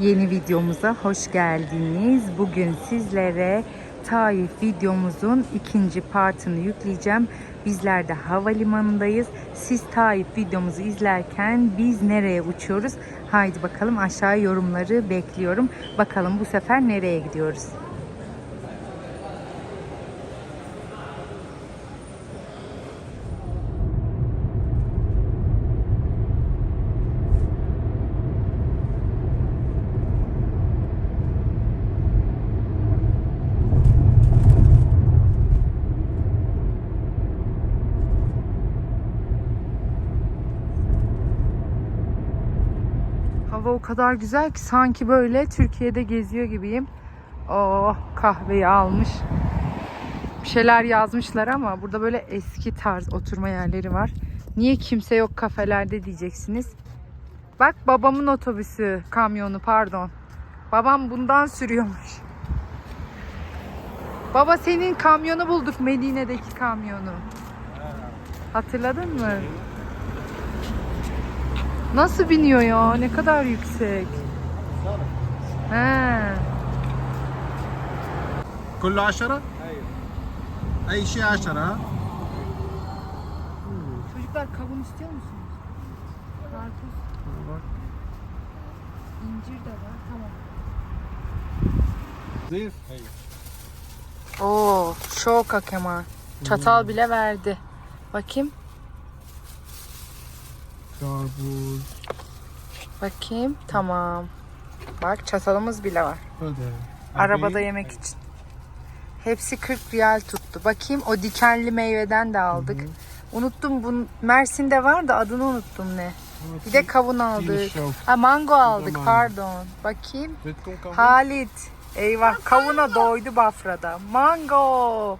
Yeni videomuza hoş geldiniz. Bugün sizlere Taif videomuzun ikinci partını yükleyeceğim. Bizler de havalimanındayız. Siz Taif videomuzu izlerken biz nereye uçuyoruz? Haydi bakalım aşağı yorumları bekliyorum. Bakalım bu sefer nereye gidiyoruz? O kadar güzel ki sanki böyle Türkiye'de geziyor gibiyim. Oh kahveyi almış. Bir şeyler yazmışlar ama burada böyle eski tarz oturma yerleri var. Niye kimse yok kafelerde diyeceksiniz. Bak babamın otobüsü, kamyonu pardon. Babam bundan sürüyormuş. Baba senin kamyonu bulduk Medine'deki kamyonu. Hatırladın mı? Nasıl biniyor ya? Ne kadar yüksek. He. Kullu aşara? Hayır. Ay şey aşara. Hmm. Çocuklar kavun istiyor musunuz? Karpuz. Var. İncir de var. Tamam. Zayıf. Hayır. Oo, şoka Kemal. Çatal hmm. bile verdi. Bakayım. Karpuz. Bakayım. Tamam. Bak çatalımız bile var. Öyle. Arabada yemek için. Hepsi 40 riyal tuttu. Bakayım o dikenli meyveden de aldık. Hı hı. Unuttum bu Mersin'de var da adını unuttum ne. Bir de kavun aldık. Ha, mango aldık pardon. Bakayım. Halit. Eyvah kavuna doydu Bafra'da. Mango.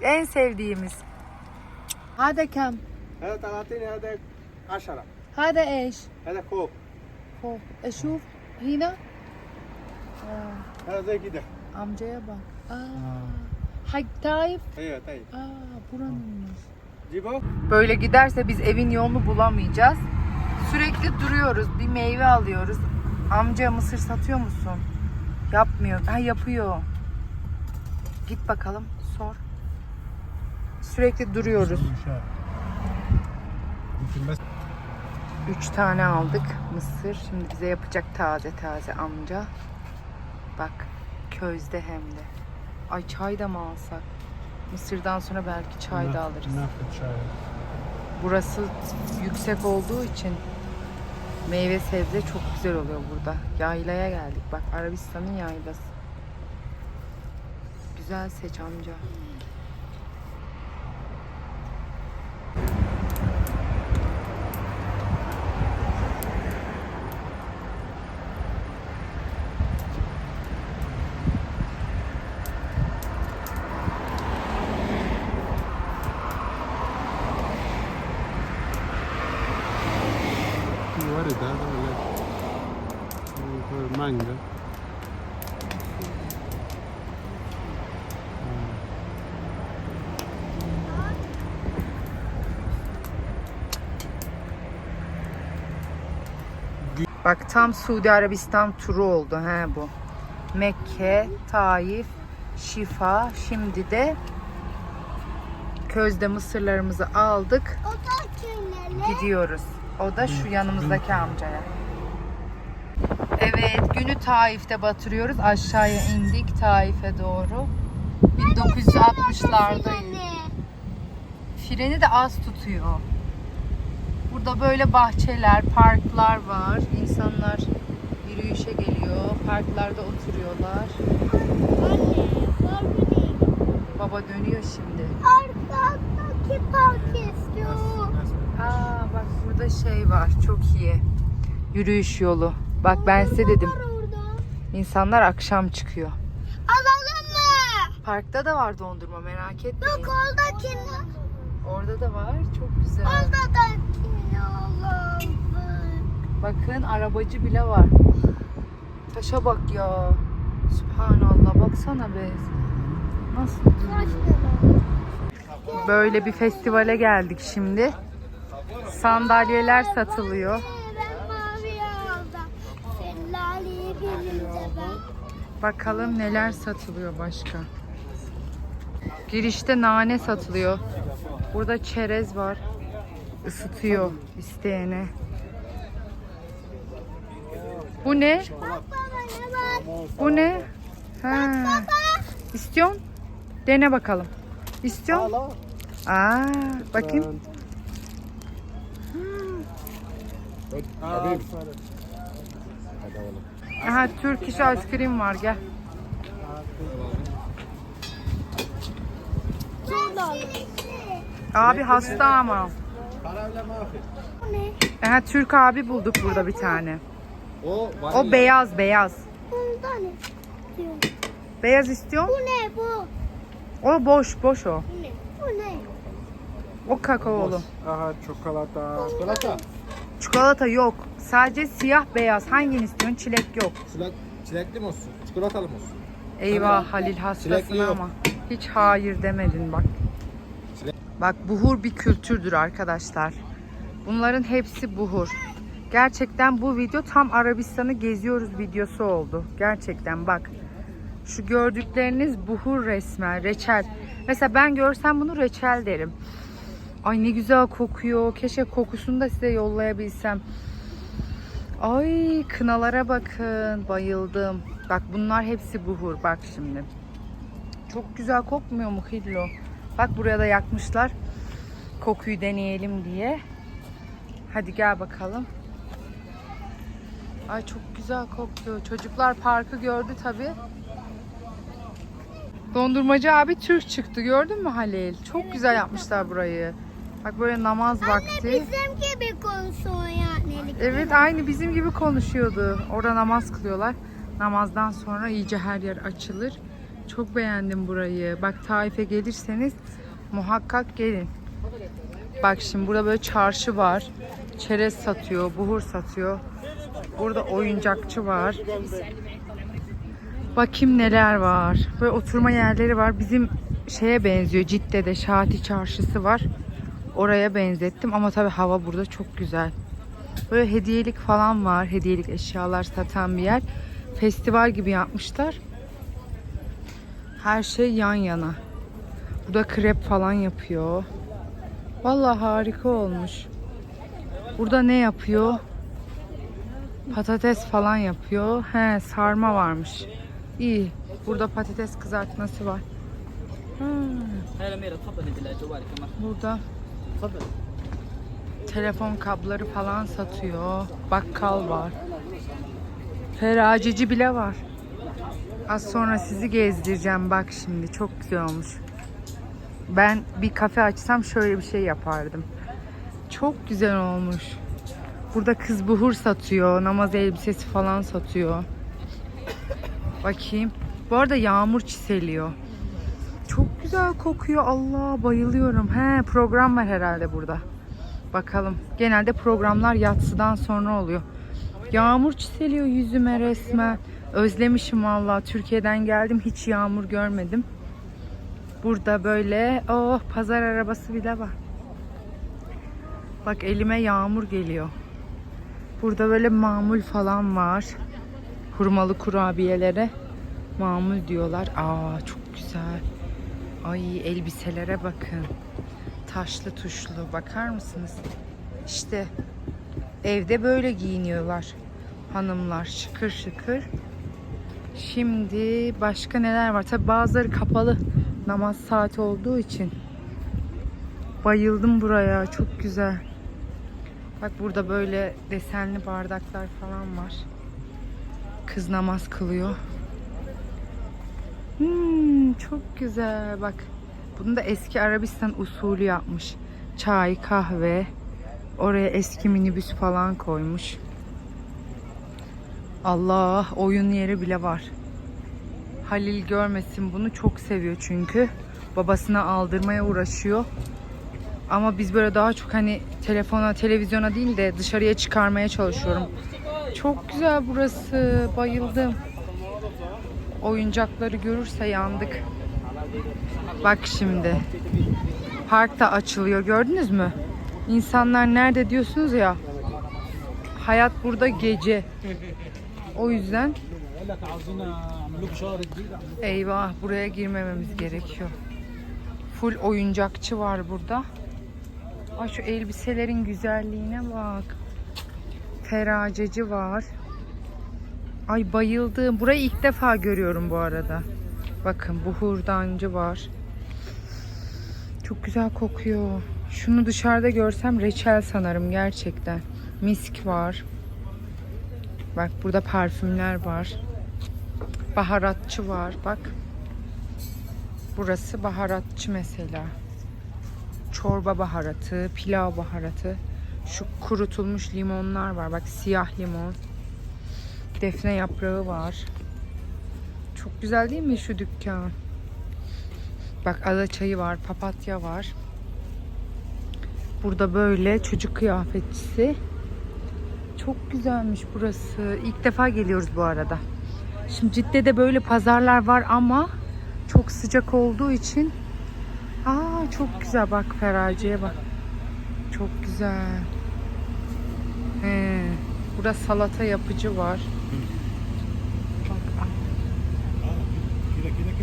En sevdiğimiz. Hadi kam. Evet, عشرة هذا ايش؟ هذا كوب كوب اشوف هنا آه. هذا زي كده amcaya bak. Aa. Hay Tayyip. Evet Tayyip. Aa, buranın. Cibo. Böyle giderse biz evin yolunu bulamayacağız. Sürekli duruyoruz. Bir meyve alıyoruz. Amca mısır satıyor musun? Yapmıyor. Ha yapıyor. Git bakalım sor. Sürekli duruyoruz. 3 tane aldık mısır. Şimdi bize yapacak taze taze amca. Bak közde hem de. Ay çay da mı alsak? Mısırdan sonra belki çay da alırız. Ne çay? Burası yüksek olduğu için meyve sebze çok güzel oluyor burada. Yaylaya geldik. Bak Arabistan'ın yaylası. Güzel seç amca. Bak tam Suudi Arabistan turu oldu he bu. Mekke, Taif, Şifa. Şimdi de közde mısırlarımızı aldık. O da kimlerle? Gidiyoruz. O da şu yanımızdaki amcaya. Evet, günü Taif'te batırıyoruz. Aşağıya indik Taif'e doğru. 1960'lardayız. Freni de az tutuyor. Burada böyle bahçeler, parklar var. İnsanlar yürüyüşe geliyor. Parklarda oturuyorlar. Anne, değil. Baba dönüyor şimdi. Arkadaki park istiyor. Aa bak burada şey var. Çok iyi. Yürüyüş yolu. Bak ben size dedim. İnsanlar akşam çıkıyor. Alalım mı? Parkta da var dondurma merak etmeyin. Yok oradakini. Orada da var. Çok güzel. Bakın arabacı bile var. Taşa bak ya. Subhanallah baksana be. Nasıl? Böyle bir festivale geldik şimdi. Sandalyeler satılıyor. Bakalım neler satılıyor başka. Girişte nane satılıyor. Burada çerez var. Isıtıyor isteyene. Bu ne? Bak baba ne var? Bu ne? Ha. Baba. İstiyorsun? Dene bakalım. İstiyorsun? Aa, bakayım. Habib. Aha Türk iş ice cream var gel. Abi hasta ama. Bu ne? Aha Türk abi bulduk burada bir tane. O O beyaz beyaz. Bundan istiyorum. Beyaz istiyor? Bu ne bu? O boş boş o. Bu ne? Bu ne? O kakaolu. Aha çikolata. Çikolata. Çikolata yok. Sadece siyah beyaz. Hangini istiyorsun? Çilek yok. Çilek, çilekli mi olsun? Çikolatalı mı olsun? Eyvah Halil hastasın Çilekli yok. ama. Hiç hayır demedin bak. Çilek- Bak buhur bir kültürdür arkadaşlar. Bunların hepsi buhur. Gerçekten bu video tam Arabistan'ı geziyoruz videosu oldu. Gerçekten bak. Şu gördükleriniz buhur resmen, reçel. Mesela ben görsem bunu reçel derim. Ay ne güzel kokuyor. Keşke kokusunu da size yollayabilsem. Ay kınalara bakın. Bayıldım. Bak bunlar hepsi buhur. Bak şimdi. Çok güzel kokmuyor mu Hillo? Bak buraya da yakmışlar. Kokuyu deneyelim diye. Hadi gel bakalım. Ay çok güzel kokuyor. Çocuklar parkı gördü tabi. Dondurmacı abi Türk çıktı. Gördün mü Halil? Çok güzel yapmışlar burayı. Bak böyle namaz vakti. Bizim gibi konuşuyor yani. Evet aynı bizim gibi konuşuyordu. Orada namaz kılıyorlar. Namazdan sonra iyice her yer açılır. Çok beğendim burayı. Bak Taif'e gelirseniz muhakkak gelin. Bak şimdi burada böyle çarşı var. Çerez satıyor, buhur satıyor. Burada oyuncakçı var. Bakayım neler var. Böyle oturma yerleri var. Bizim şeye benziyor. Cidde'de Şati Çarşısı var. Oraya benzettim ama tabii hava burada çok güzel. Böyle hediyelik falan var. Hediyelik eşyalar satan bir yer. Festival gibi yapmışlar. Her şey yan yana. Burada krep falan yapıyor. Vallahi harika olmuş. Burada ne yapıyor? Patates falan yapıyor. He sarma varmış. İyi. Burada patates kızartması var. Burada telefon kabları falan satıyor. Bakkal var. Feraceci bile var. Az sonra sizi gezdireceğim bak şimdi. Çok güzel olmuş. Ben bir kafe açsam şöyle bir şey yapardım. Çok güzel olmuş. Burada kız buhur satıyor. Namaz elbisesi falan satıyor. Bakayım. Bu arada yağmur çiseliyor. Çok güzel kokuyor. Allah bayılıyorum. He program var herhalde burada. Bakalım. Genelde programlar yatsıdan sonra oluyor. Yağmur çiseliyor yüzüme resmen. Özlemişim valla. Türkiye'den geldim. Hiç yağmur görmedim. Burada böyle oh pazar arabası bile var. Bak elime yağmur geliyor. Burada böyle mamul falan var. Hurmalı kurabiyelere mamul diyorlar. Aa çok güzel. Ay elbiselere bakın. Taşlı tuşlu bakar mısınız? İşte evde böyle giyiniyorlar hanımlar şıkır şıkır. Şimdi başka neler var? Tabi bazıları kapalı namaz saati olduğu için. Bayıldım buraya. Çok güzel. Bak burada böyle desenli bardaklar falan var. Kız namaz kılıyor. Hmm, çok güzel. Bak. Bunu da eski Arabistan usulü yapmış. Çay, kahve. Oraya eski minibüs falan koymuş. Allah, oyun yeri bile var. Halil görmesin bunu çok seviyor çünkü. Babasına aldırmaya uğraşıyor. Ama biz böyle daha çok hani telefona, televizyona değil de dışarıya çıkarmaya çalışıyorum. Çok güzel burası. Bayıldım. Oyuncakları görürse yandık. Bak şimdi. Park da açılıyor. Gördünüz mü? İnsanlar nerede diyorsunuz ya. Hayat burada gece. O yüzden Eyvah buraya girmememiz gerekiyor. Full oyuncakçı var burada. Ay şu elbiselerin güzelliğine bak. Feraceci var. Ay bayıldım. Burayı ilk defa görüyorum bu arada. Bakın bu hurdancı var. Çok güzel kokuyor. Şunu dışarıda görsem reçel sanarım gerçekten. Misk var. Bak burada parfümler var. Baharatçı var bak. Burası baharatçı mesela. Çorba baharatı, pilav baharatı. Şu kurutulmuş limonlar var. Bak siyah limon. Defne yaprağı var. Çok güzel değil mi şu dükkan? Bak ada çayı var, papatya var. Burada böyle çocuk kıyafetçisi. Çok güzelmiş burası. İlk defa geliyoruz bu arada. Şimdi Cidde'de böyle pazarlar var ama çok sıcak olduğu için Aa çok güzel bak feraciye bak. Çok güzel. He. Burada salata yapıcı var.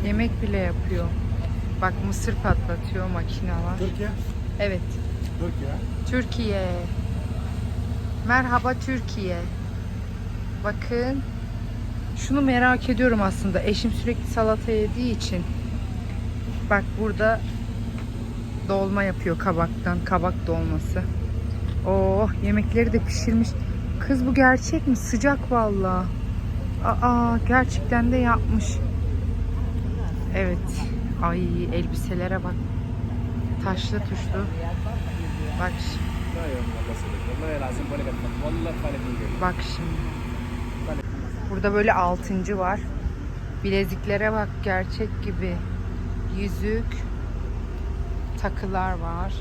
Yemek bile yapıyor. Bak mısır patlatıyor makinalar. Türkiye? Evet. Türkiye. Türkiye. Merhaba Türkiye. Bakın. Şunu merak ediyorum aslında. Eşim sürekli salata yediği için. Bak burada dolma yapıyor kabaktan. Kabak dolması. Oh yemekleri de pişirmiş. Kız bu gerçek mi? Sıcak valla. Aa gerçekten de yapmış. Evet. Ay elbiselere bak. Taşlı tuşlu. Bak şimdi. Bak şimdi. Burada böyle altıncı var. Bileziklere bak gerçek gibi. Yüzük. Takılar var.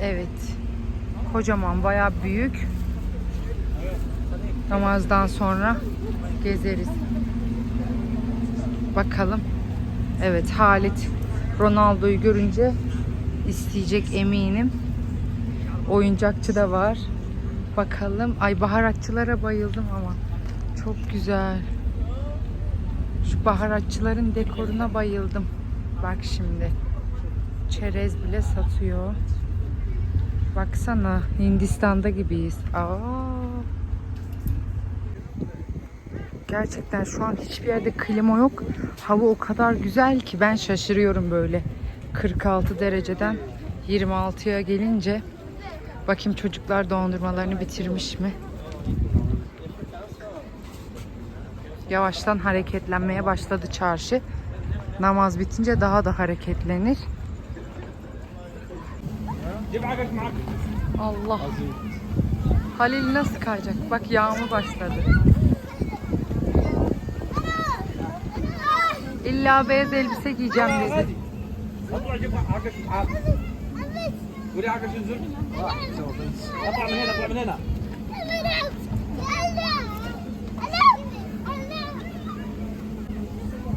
Evet. Kocaman bayağı büyük. Namazdan sonra gezeriz. Bakalım. Evet Halit Ronaldo'yu görünce isteyecek eminim. Oyuncakçı da var. Bakalım. Ay baharatçılara bayıldım ama. Çok güzel. Şu baharatçıların dekoruna bayıldım. Bak şimdi. Çerez bile satıyor. Baksana Hindistan'da gibiyiz. Aa. Gerçekten şu an hiçbir yerde klima yok. Hava o kadar güzel ki ben şaşırıyorum böyle. 46 dereceden 26'ya gelince bakayım çocuklar dondurmalarını bitirmiş mi? Yavaştan hareketlenmeye başladı çarşı. Namaz bitince daha da hareketlenir. Allah. Halil nasıl kayacak? Bak yağmur başladı. İlla beyaz elbise giyeceğim dedi.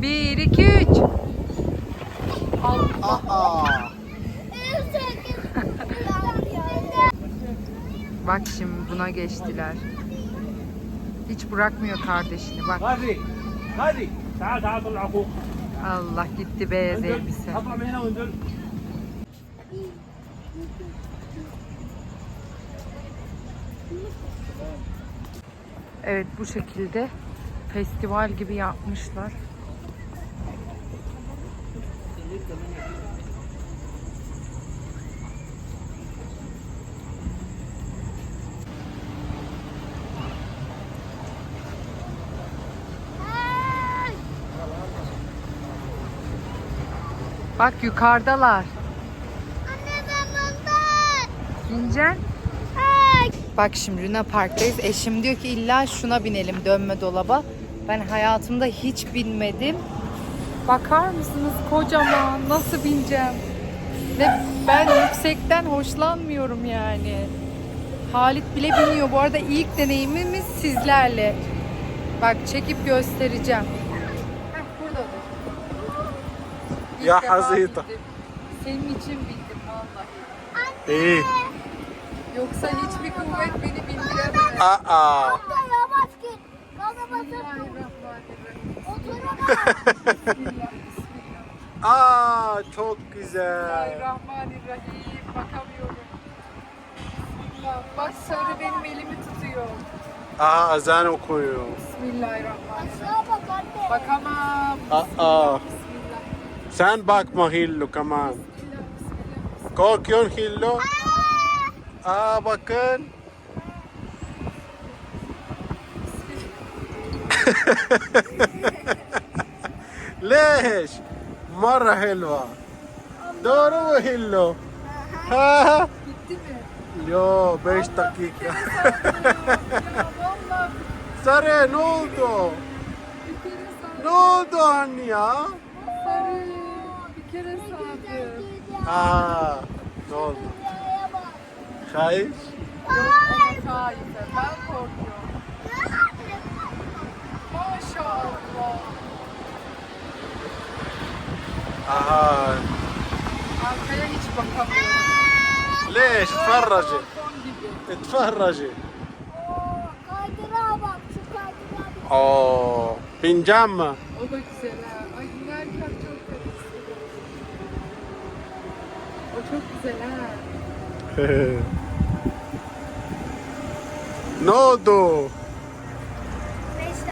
Bir, iki, üç. Allah. Aa. Bak şimdi buna geçtiler. Hiç bırakmıyor kardeşini bak. Hadi. Hadi. Allah gitti beyaz elbise. Evet bu şekilde festival gibi yapmışlar. Bak yukarıdalar. Bineceksin. Bak şimdi Luna Park'tayız. Eşim diyor ki illa şuna binelim dönme dolaba. Ben hayatımda hiç binmedim. Bakar mısınız kocaman nasıl bineceğim? Ve ben yüksekten hoşlanmıyorum yani. Halit bile biniyor. Bu arada ilk deneyimimiz sizlerle. Bak çekip göstereceğim. Heh, buradadır. Ya defa Hazreti. Senin için bindim vallahi. İyi. Yoksa hiçbir kuvvet beni bindiremez. Aa. Yavaş git. Gaza basıp dur. Oturma. Aa çok güzel. Bismillahirrahmanirrahim. Bakamıyorum. Bismillah. Bak sarı benim elimi tutuyor. Aa azan okuyor. Bismillahirrahmanirrahim. Aşağı bak anne. Bakamam. Aa. Bismillah. Sen bakma Hillo kaman. Bismillah. Bismillah. Korkuyorsun Hillo. Aa bakın. Mara helva. Doğru mu Hillo? Ha? Yo 5 dakika. Sarı ne oldu? Ne oldu anne ya? Sarı bir kere sardı. Aa, اتفرجي Balkon gibi. اتفرجي Oo, Kaydırağa bak. Şu kaydırağa bak. اوه fincan mı? O da güzel ha. Ay inerken çok temiz. O çok güzel ha. ne oldu?